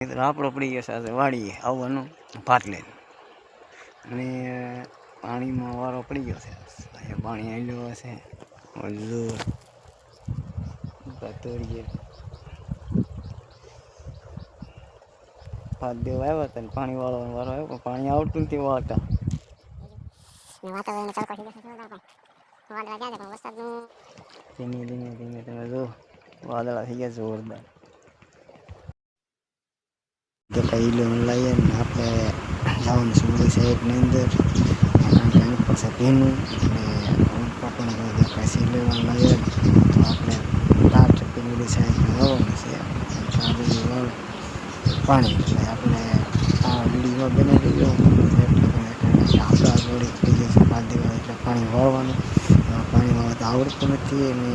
મિત્રો આપણો પડી ગયો સાથે વાળીએ આવવાનું ભાત લઈને. અને પાણીમાં વારો પડી ગયો છે. અહીંયા પાણી આવેલું હશે. ઓલું તોડીએ. ભાત દેવા આવ્યા હતા ને પાણી વાળવાનો વારો આવ્યો પણ પાણી આવતું નથી વાળતા. ધીમે ધીમે ધીમે તમે જો વાદળા થઈ ગયા જોરદાર. તો કઈ લોન લઈએ ને આપણે જવાનું સુરત સાહેબની અંદર કે એની પાસે ભીનું અને પપ્પાને દેખાય લેવાનું લઈએ તો આપણે લાટ પીલી સાહેબ જવાનું છે વાળ પાણી એટલે આપણે આ વિડીયોમાં બનાવી આપણા ગયું પાંચ દિવસ એટલે પાણી વાળવાનું પાણી વાળવા તો આવડતું નથી અને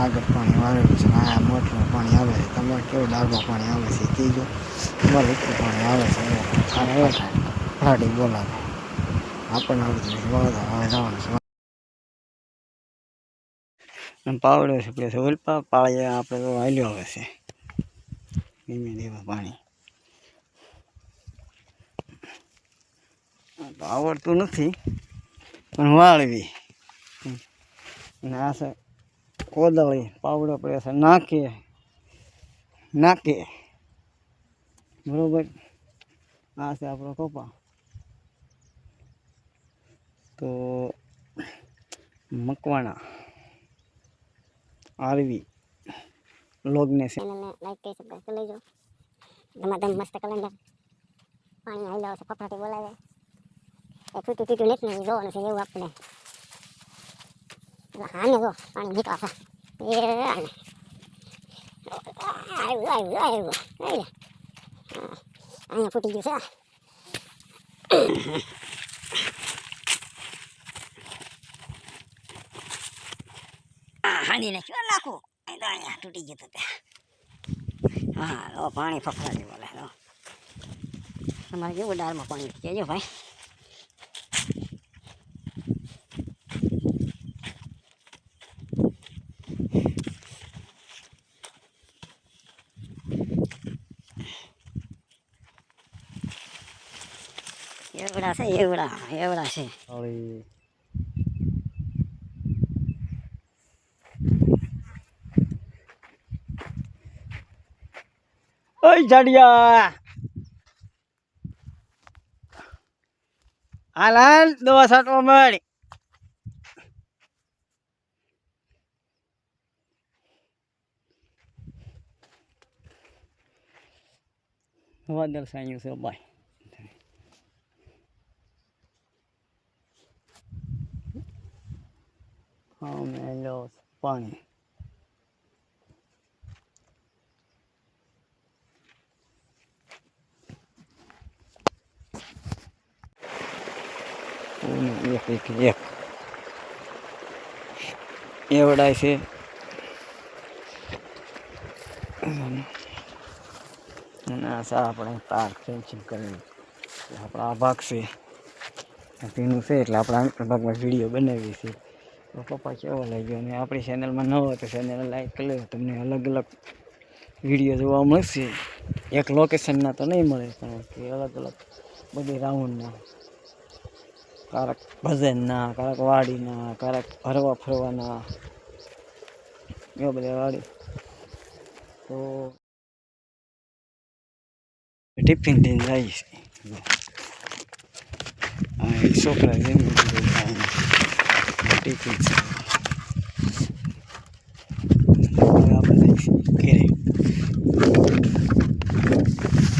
લાગત પાણી વાળેલું છે આ મોટરમાં પાણી આવે છે તમારે કેવું ડાળમાં પાણી આવે છે કીધું તમારે એટલું પાણી આવે છે ફાટી બોલાવે. આપણને આવડતું નથી હવે જવાનું છે. અને છે, પેલો છે ઓલપા પાળીએ આપણે તો વાલ્યો આવે છે. ધીમે ધીમે પાણી. તો આવડતું નથી, પણ વાળવી. આ છે કોદળી, પાવડો પડે છે નાખીએ નાખીએ બરોબર? આ છે આપણો કપા તો મકવાણા, આરવી, લોગને છે. લાઈક કરી સબસ્ક્રાઈબ કરી લેજો મસ્ત કલંડર પાણી આવી જાવ છે ફફડાટી બોલાવે. એ તૂટી તૂટી નથી ને જોવાનું છે એવું આપણે હાને જો પાણી નીકળે છે એ આને આવ્યું આવ્યું આવ્યું આવ્યું હા, અહીંયા ફૂટી ગયું છે હાની નાખ્યું નાખું અહીં તો અહીંયા તૂટી ગયું હતું ત્યાં હા તો પાણી ફફડાટી બોલે તો તમારે કેવું દાળમાં પાણી કહેજો ભાઈ એવડા છે એવડા એવડા છે હવે ઓય જાડિયા હાલ હાલ દવા છાંટવા મળ વાદળ સાંયું છે પાણી. એક એક એક. એવડાય છે. અને આ આપણે તાર ફેન્સિંગ કરી આપણા આ ભાગ છે તેનું છે એટલે આપણે આ ભાગમાં વીડિયો બનાવીએ છીએ. તો પપ્પા કેવો લાગ્યો? અને આપણી ચેનલમાં ન હોય તો ચેનલ લાઈક કરી લેજો તમને અલગ અલગ વીડિયો જોવા મળશે. એક લોકેશનના તો નહીં મળે, પણ કે અલગ અલગ બધી રાઉન્ડના કારક ભજનના કારક વાડીના કારક ફરવા ફરવાના એવા બધા વાડી. તો ટિફિન લઈને એ છોકરા જમી ટિફિન છે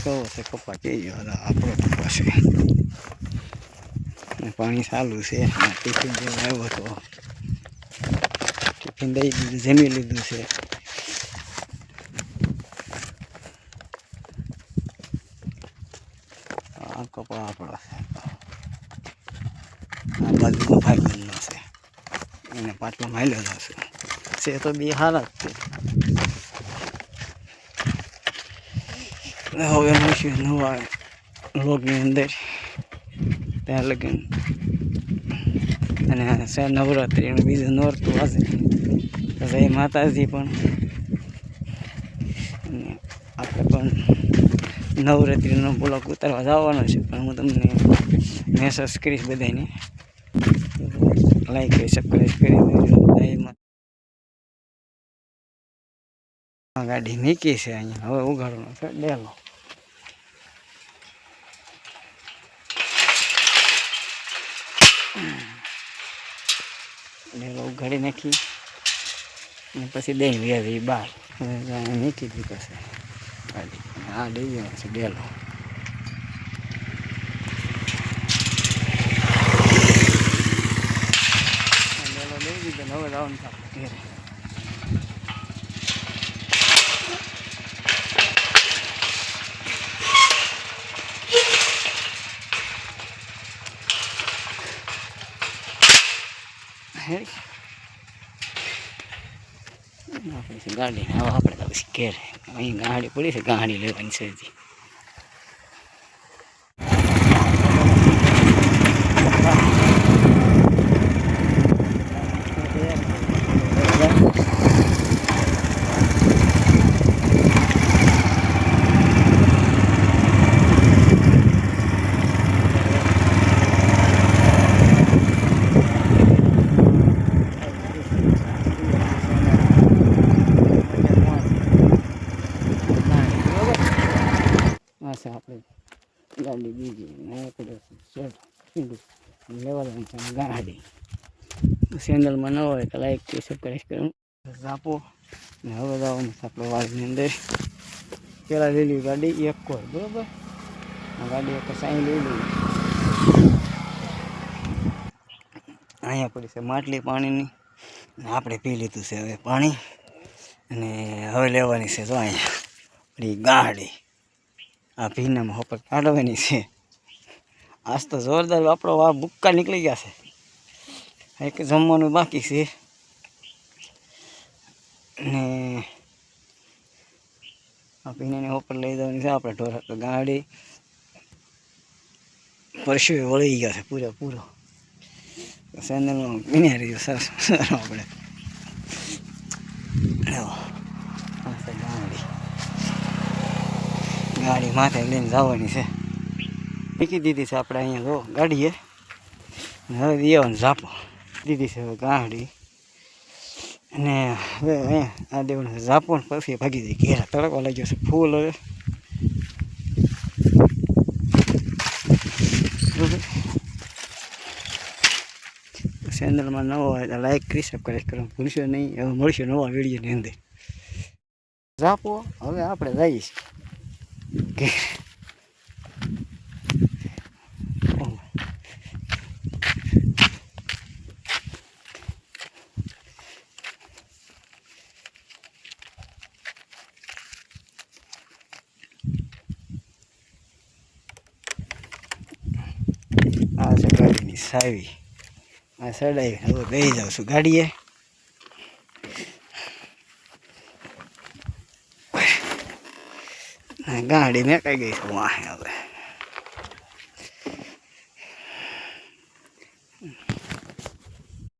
કેવો છે કપા કે આપણો કપા છે પાણી સારું છે ટિફિન જેવો આવ્યો હતો ટિફિન દઈ દીધું જમી લીધું છે આ કપા આપણો છે આ બાજુમાં ભાઈ છે એને પાટલો માયલો જશે. છે તો બે હારા જ છે. હવે મળશું નવા લોગની અંદર. ત્યાં લગીન. અને છે નવરાત્રિનું બીજું નોરતું હશે. જય માતાજી પણ. અને આપણે પણ નવરાત્રિનો બ્લોક ઉતારવા જવાનો છે. પણ હું તમને મેસેજ કરીશ બધાને લાઈક કરી સબસ્ક્રાઈબ કરી દેજો ગાડી નીકી છે અહીંયા. હવે ઉઘાડવાનો છે. ડેલો. ડેલો ઉઘાડી નાખી. અને પછી દઈ વ્યાજી બહાર નીકળી દીધો છે. ગાડી. આ દઈ ગયો છે ડેલો આ ને હવે જવાનું છે આપણે ઘેરે. આપણી ગાડી હવે આપણે તો પછી ઘેર. અહીં ગાડી પડી છે, ગાડી લેવાની છે હજી. આ છે આપણે ગાડી બીજી આપણે શર્ટ પીંડું લેવાનું છે ગાડી. સેન્ડલમાં ન હોય તો લાઈક કે સબસ્ક્રાઈબ કરો. આપો ને હવે જવાનું છે આપણે વાળની અંદર. પહેલાં લીલી ગાડી એક કોઈ બરાબર? ગાડી એક સાઈ લઈ લીધી અહીંયા પડી છે માટલી પાણીની. ને આપણે પી લીધું છે હવે પાણી. અને હવે લેવાની છે જો અહીંયા. ગાડી. આ ભીનામાં હોપર કાઢવાની છે. આજ તો જોરદાર આપણો આ બુક્કા નીકળી ગયા છે. એક જમવાનું બાકી છે. ને આ ભીનાને હોપર લઈ જવાની છે, આપણે ઢોર ગાડી. પરસુએ વળી ગયા છે પૂરેપૂરો સેન્ડલમાં મિનિહારી સરસ સરસ આપણે આવો. આ છે ગાડી ગાડી માથે લઈને જવાની છે. મૂકી દીધી છે આપણે અહીંયા જો ગાડીએ. હવે દેવાનું ઝાપો. દીધી છે હવે ગાડી. અને હવે અહીંયા આ દેવાનું ઝાપો ને પછી ભાગી જાય ઘેરા તડકો લાગ્યો છે, ફૂલ હવે. ચેનલમાં નવો હોય તો લાઈક કરી સબસ્ક્રાઈબ કરો ભૂલશો નહીં. હવે મળશું નવા વિડીયોની અંદર. ઝાપો, હવે આપણે જઈએ છીએ. કે આ છે ગાડીની સાવી આ સડાઈ હવે લઈ જાઉં છું ગાડીએ ગાડી મેં કઈ ગઈ છે હવે.